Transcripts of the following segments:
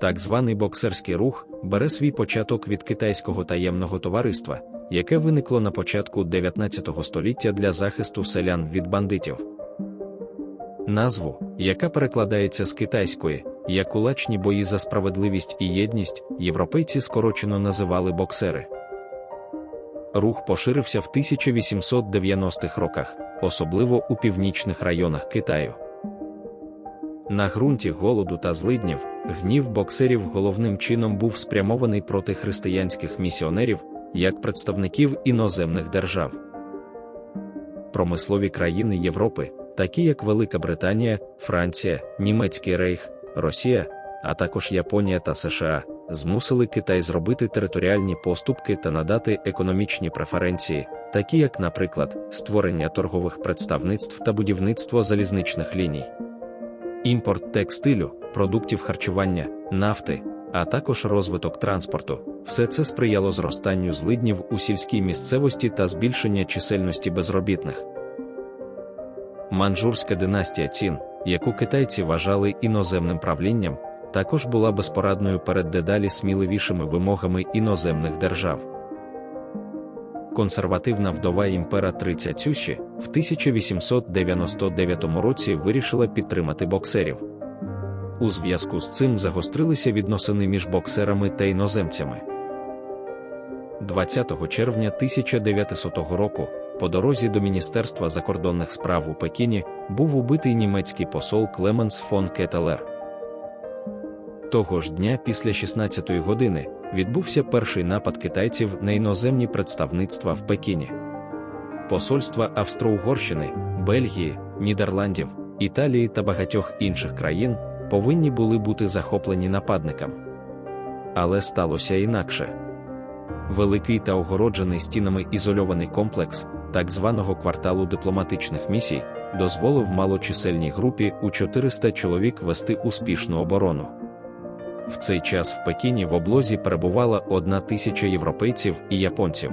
Так званий боксерський рух бере свій початок від китайського таємного товариства, яке виникло на початку 19 століття для захисту селян від бандитів. Назву, яка перекладається з китайської, як кулачні бої за справедливість і єдність, європейці скорочено називали боксери. Рух поширився в 1890-х роках, особливо у північних районах Китаю. На ґрунті голоду та злиднів гнів боксерів головним чином був спрямований проти християнських місіонерів як представників іноземних держав. Промислові країни Європи, такі як Велика Британія, Франція, Німецький Рейх, Росія, а також Японія та США, змусили Китай зробити територіальні поступки та надати економічні преференції, такі як, наприклад, створення торгових представництв та будівництво залізничних ліній. Імпорт текстилю, продуктів харчування, нафти, а також розвиток транспорту, все це сприяло зростанню злиднів у сільській місцевості та збільшення чисельності безробітних. Манжурська династія цін, яку китайці вважали іноземним правлінням, також була безпорадною перед дедалі сміливішими вимогами іноземних держав. Консервативна вдова імператриця Цюші в 1899 році вирішила підтримати боксерів. У зв'язку з цим загострилися відносини між боксерами та іноземцями. 20 червня 1900 року, по дорозі до Міністерства закордонних справ у Пекіні, був убитий німецький посол Клеменс фон Кетелер. Того ж дня після 16-ї години відбувся перший напад китайців на іноземні представництва в Пекіні. Посольства Австро-Угорщини, Бельгії, Нідерландів, Італії та багатьох інших країн повинні були бути захоплені нападникам. Але сталося інакше. Великий та огороджений стінами ізольований комплекс так званого кварталу дипломатичних місій дозволив малочисельній групі у 400 чоловік вести успішну оборону. В цей час в Пекіні в облозі перебувала одна тисяча європейців і японців.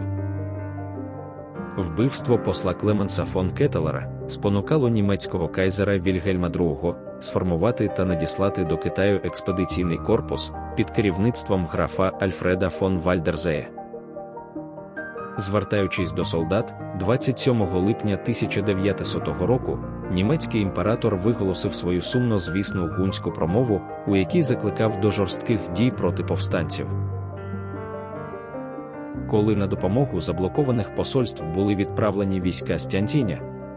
Вбивство посла Клеменса фон Кетелера спонукало німецького кайзера Вільгельма II сформувати та надіслати до Китаю експедиційний корпус під керівництвом графа Альфреда фон Вальдерзея. Звертаючись до солдат, 27 липня 1900 року німецький імператор виголосив свою сумно звісну гунську промову, у якій закликав до жорстких дій проти повстанців. Коли на допомогу заблокованих посольств були відправлені війська з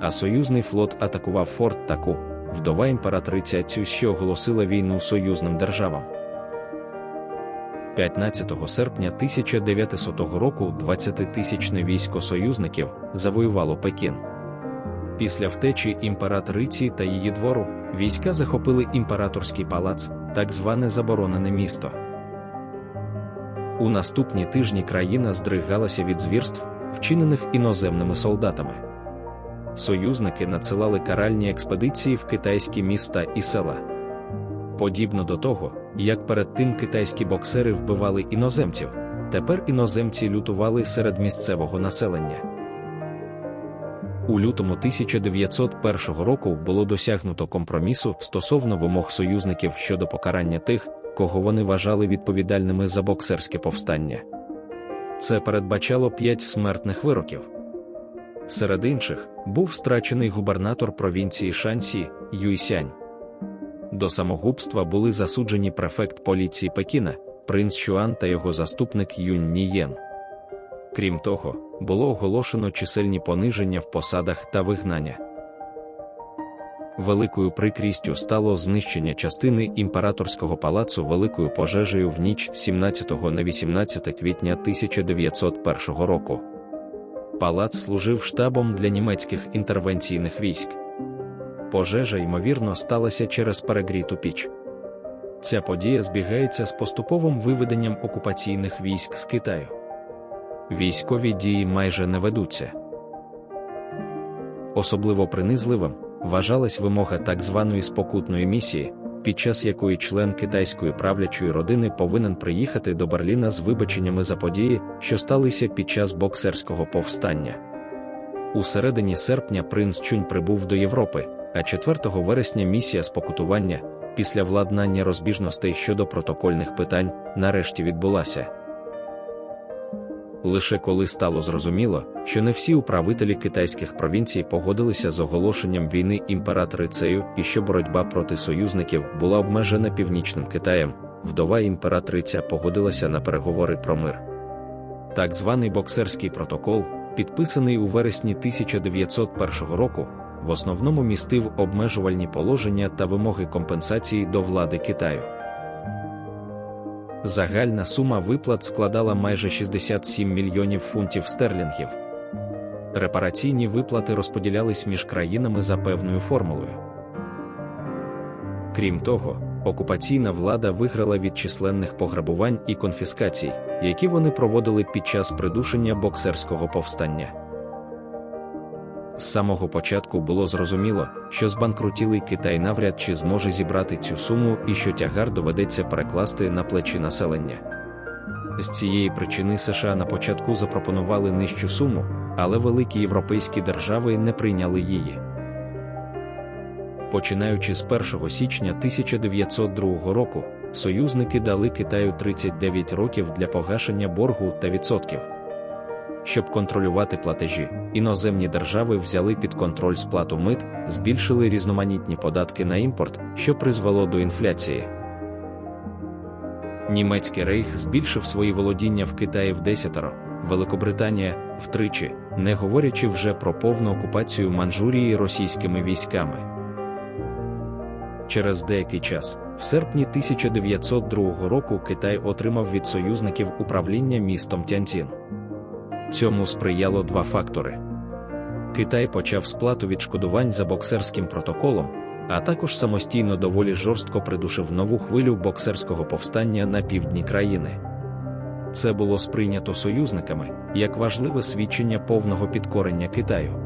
а союзний флот атакував Форт Таку, вдова імператриця Цюсьо оголосила війну союзним державам. 15 серпня 1900 року 20-тисячне військо союзників завоювало Пекін. Після втечі імператриці та її двору війська захопили імператорський палац, так зване заборонене місто. У наступні тижні країна здригалася від звірств, вчинених іноземними солдатами. Союзники надсилали каральні експедиції в китайські міста і села. Подібно до того, як перед тим китайські боксери вбивали іноземців, тепер іноземці лютували серед місцевого населення. У лютому 1901 року було досягнуто компромісу стосовно вимог союзників щодо покарання тих, кого вони вважали відповідальними за боксерське повстання. Це передбачало п'ять смертних вироків. Серед інших був страчений губернатор провінції Шансі Юйсянь. До самогубства були засуджені префект поліції Пекіна, принц Чуан та його заступник Юнь Нієн. Крім того, було оголошено чисельні пониження в посадах та вигнання. Великою прикрістю стало знищення частини імператорського палацу великою пожежею в ніч 17 на 18 квітня 1901 року. Палац служив штабом для німецьких інтервенційних військ. Пожежа, ймовірно, сталася через перегріту піч. Ця подія збігається з поступовим виведенням окупаційних військ з Китаю. Військові дії майже не ведуться. Особливо принизливим вважалась вимога так званої спокутної місії, під час якої член китайської правлячої родини повинен приїхати до Берліна з вибаченнями за події, що сталися під час боксерського повстання. У середині серпня принц Чунь прибув до Європи, а 4 вересня місія спокутування, після владнання розбіжностей щодо протокольних питань нарешті відбулася. Лише коли стало зрозуміло, що не всі управителі китайських провінцій погодилися з оголошенням війни імператрицею і що боротьба проти союзників була обмежена північним Китаєм, вдова імператриця погодилася на переговори про мир. Так званий боксерський протокол, підписаний у вересні 1901 року, в основному містив обмежувальні положення та вимоги компенсації до влади Китаю. Загальна сума виплат складала майже 67 мільйонів фунтів стерлінгів. Репараційні виплати розподілялись між країнами за певною формулою. Крім того, окупаційна влада виграла від численних пограбувань і конфіскацій, які вони проводили під час придушення боксерського повстання. З самого початку було зрозуміло, що збанкрутілий Китай навряд чи зможе зібрати цю суму і що тягар доведеться перекласти на плечі населення. З цієї причини США на початку запропонували нижчу суму, але великі європейські держави не прийняли її. Починаючи з 1 січня 1902 року, союзники дали Китаю 39 років для погашення боргу та відсотків. Щоб контролювати платежі, іноземні держави взяли під контроль сплату мит, збільшили різноманітні податки на імпорт, що призвело до інфляції. Німецький рейх збільшив свої володіння в Китаї в десятеро, Великобританія втричі, не говорячи вже про повну окупацію Манчжурії російськими військами. Через деякий час, в серпні 1902 року, Китай отримав від союзників управління містом Тяньцін. Цьому сприяло два фактори. Китай почав сплату відшкодувань за боксерським протоколом, а також самостійно доволі жорстко придушив нову хвилю боксерського повстання на півдні країни. Це було сприйнято союзниками як важливе свідчення повного підкорення Китаю.